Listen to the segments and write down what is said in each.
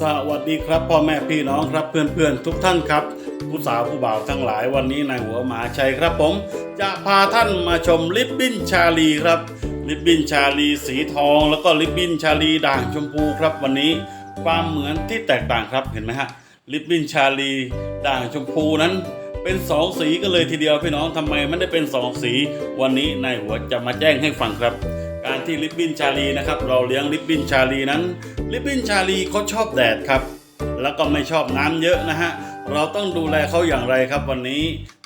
สวัสดีครับพ่อแม่พี่น้องครับเพื่อนๆทุกท่านครับ ผู้สาวผู้บ่าวทั้งหลายวันนี้นายหัวหมาชัยครับผม จะพาท่านมาชมลิปบิ้นชาลีครับ ลิปบิ้นชาลีสีทอง แล้วก็ลิปบิ้นชาลีด่างชมพูครับวันนี้ความเหมือนที่แตกต่างครับเห็นไหมฮะลิปบิ้นชาลีด่างชมพูนั้นเป็นสองสีกันเลยทีเดียวพี่น้องทำไมไม่ได้เป็นสองสี วันนี้นายหัวจะมาแจ้งให้ฟังครับ การที่ลิปบินชาลีนะครับเราเลี้ยงลิปบินชาลีนั้น ลิปบินชาลีเขาชอบแดดครับ แล้วก็ไม่ชอบน้ำเยอะนะฮะเราต้องดูแลเขาอย่างไรครับวันนี้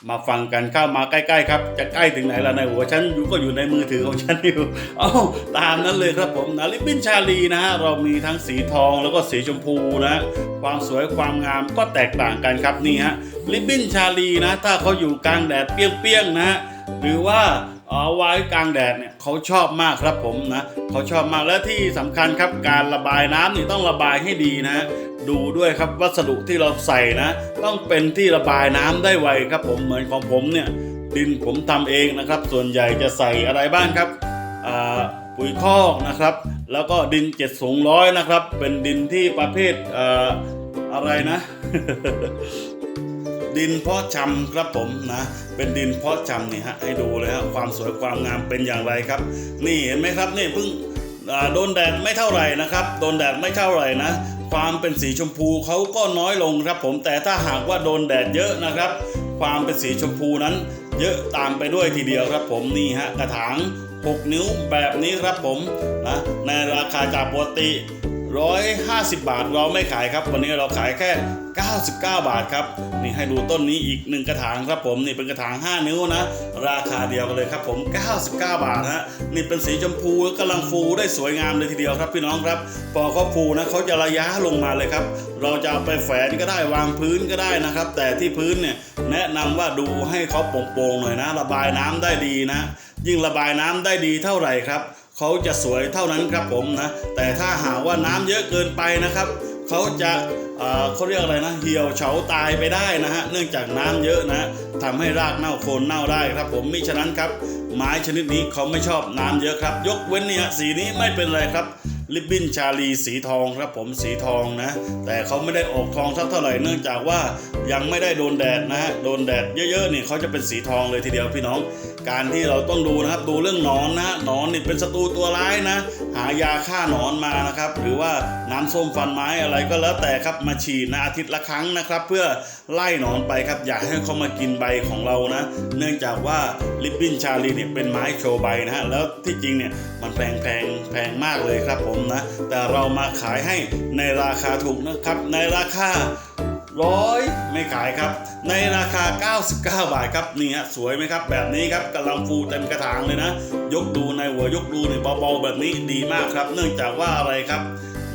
มาฟังกันเข้ามาใกล้ๆครับ จะใกล้ถึงไหนละในหัวฉันอยู่ก็อยู่ในมือถือของฉันอยู่เอ้าตามนั้นเลยครับผมนะลิปบินชาลีนะฮะเรามีทั้งสีทองแล้วก็สีชมพูนะความสวยความงามก็แตกต่างกันครับนี่ฮะลิปบินชาลีนะ ถ้าเขาอยู่กลางแดดเปรี้ยงๆนะฮะหรือว่า เอาไว้กลางแดดเนี่ยเขาชอบมากครับผมนะเขาชอบมากและที่สำคัญครับการระบายน้ำนี่ต้องระบายให้ดีนะ ดูด้วยครับวัสดุที่เราใส่นะ ต้องเป็นที่ระบายน้ำได้ไวครับผมเหมือนของผมเนี่ยดินผมทำเองนะครับ ส่วนใหญ่จะใส่อะไรบ้างครับปุ๋ยคอกนะครับ แล้วก็ดินเจ็ดสูงร้อยนะครับ เป็นดินที่ประเภทออะไรนะ ดินเพาะชำครับผมนะ เป็นดินเพาะชำนี่ฮะให้ดูเลยฮะความสวยความงามเป็นอย่างไรครับ นี่เห็นไหมครับนี่เพิ่งโดนแดดไม่เท่าไหร่นะครับ โดนแดดไม่เท่าไหร่นะ ความเป็นสีชมพูเขาก็น้อยลงครับ ผมแต่ถ้าหากว่าโดนแดดเยอะนะครับ ความเป็นสีชมพูนั้น เยอะตามไปด้วยทีเดียวครับ ผมนี่ฮะกระถาง 6 นิ้วแบบนี้ครับผมนะในราคาจากปกติ 150 บาทเราไม่ขายครับ วันนี้เราขายแค่ 99 บาทครับนี่ให้ดูต้นนี้อีกหนึ่งกระถางครับผมนี่เป็นกระถาง 5 นิ้วนะ ราคาเดียวกันเลยครับผม 99 บาทฮะนี่เป็นสีชมพูแล้วกำลังฟูได้สวยงามเลยทีเดียวครับพี่น้องครับ พอเขาฟูนะเขาจะระยะลงมาเลยครับ เราจะเอาไปแฝนก็ได้วางพื้นก็ได้นะครับ แต่ที่พื้นเนี่ยแนะนำว่าดูให้เขาโปร่งๆหน่อยนะ ระบายน้ำได้ดีนะ ยิ่งระบายน้ำได้ดีเท่าไหร่ครับ เขาจะสวยเท่านั้นครับผมนะ แต่ถ้าหากว่าน้ำเยอะเกินไปนะครับ เขาจะเขาเรียกอะไรนะเหี่ยวเฉาตายไปได้นะฮะเนื่องจากน้ำเยอะนะทำให้รากเน่าโคนเน่าได้ครับผมมิฉะนั้นครับ ไม้ชนิดนี้เขาไม่ชอบน้ำเยอะครับ ยกเว้นเนี่ยสีนี้ไม่เป็นไรครับ ลิบบินชาลีสีทองครับผมสีทองนะ แต่เขาไม่ได้ออกทองสักเท่าไหร่เนื่องจากว่ายังไม่ได้โดนแดดนะฮะโดนแดดเยอะๆนี่เขาจะเป็นสีทองเลยทีเดียวพี่น้อง การที่เราต้องดูนะครับดูเรื่องหนอนนะฮะหนอนนี่เป็นศัตรูตัวร้ายนะ หายาฆ่าหนอนมานะครับหรือว่าน้ำส้มฟันไม้อะไรก็แล้วแต่ครับมาฉีดนะอาทิตย์ละครั้งนะครับ เพื่อไล่หนอนไปครับอย่าให้เขามากินใบของเรานะ เนื่องจากว่าลิปบินชาลีเนี่ยเป็นไม้โชว์ใบนะฮะแล้วที่จริงเนี่ยมันแพงแพงแพงมากเลยครับผมนะ แต่เรามาขายให้ในราคาถูกนะครับ ในราคาร้อยไม่ขายครับ ในราคา 99 บาทครับนี่ฮะสวยไหมครับ แบบนี้ครับกำลังฟูเต็มกระถางเลยนะ ยกดูในหัวยกดูเนี่ยเบาๆแบบนี้ดีมากครับ เนื่องจากว่าอะไรครับ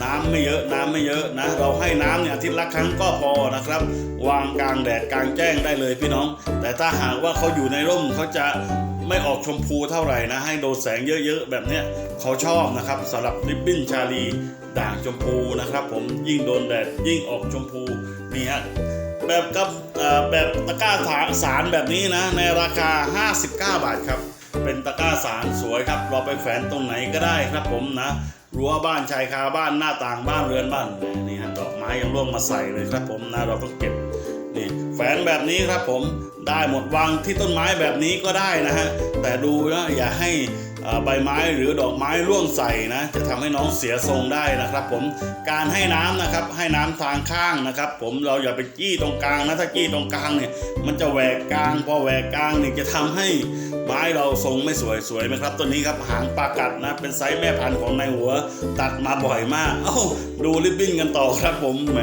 น้ำไม่เยอะน้ำไม่เยอะนะ เราให้น้ำเนี่ยอาทิตย์ละครั้งก็พอนะครับ วางกลางแดดกลางแจ้งได้เลยพี่น้อง แต่ถ้าหากว่าเขาอยู่ในร่มเขาจะ ไม่ออกชมพูเท่าไหร่นะ ให้โดนแสงเยอะๆ แบบเนี้ยเขาชอบนะครับสำหรับริบบิ้นชาลีด่างชมพูนะครับ ผมยิ่งโดนแดดยิ่งออกชมพูนี่ฮะแบบกับแบบตะกร้าถาสารแบบนี้นะ ในราคา 59 บาทครับ เป็นตะกร้าสารสวยครับ เราไปแฝนตรงไหนก็ได้ครับผมนะรั้วบ้านชายคาบ้านหน้าต่างบ้านเรือนบ้านนี่ฮะดอกไม้ยังร่วงมาใส่เลยครับผมนะเราต้องเก็บ นี่แฝนแบบนี้ครับผมได้หมดวางที่ต้นไม้แบบนี้ก็ได้นะฮะแต่ดูนะอย่าให้ใบไม้หรือดอกไม้ร่วงใส่นะ จะทำให้น้องเสียทรงได้นะครับ ผมการให้น้ำนะครับให้น้ำทางข้างนะครับ ผมเราอย่าไปจี้ตรงกลางนะถ้าจี้ตรงกลางเนี่ยมันจะแหวกกลางพอแหวกกลางเนี่ยจะทำให้ไม้เราทรงไม่สวยสวยไหมครับตัวนี้ครับหางปลากัดนะเป็นไซส์แม่พันธุ์ของนายหัวตัดมาบ่อยมาก เอ้าดูริบบิ้นกันต่อครับผมแหม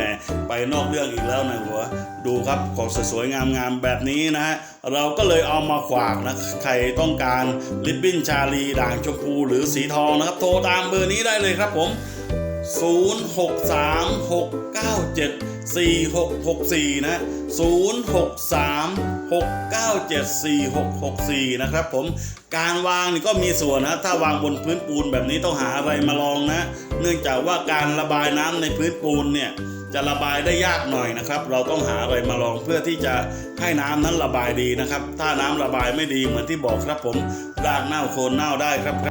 ไปนอกเรื่องอีกแล้วในายหัว ดูครับของสวยๆงามๆแบบนี้นะฮะเราก็เลยเอามาขวากนะใครต้องการริบบิ้นชาลีด่างชมพูหรือสีทองนะครับ โทรตามเบอร์นี้ได้เลยครับผม 0636974664 นะ 0636974664 นะครับผม การวางนี่ก็มีส่วนนะ ถ้าวางบนพื้นปูนแบบนี้ต้องหาอะไรมาลองนะ เนื่องจากว่าการระบายน้ำในพื้นปูนเนี่ย จะระบายได้ยากหน่อยนะครับ เราต้องหาอะไรมาลองเพื่อที่จะให้น้ำนั้นระบายดีนะครับ ถ้าน้ำระบายไม่ดีเหมือนที่บอกครับผมรากเน่าโคนเน่าได้ครับ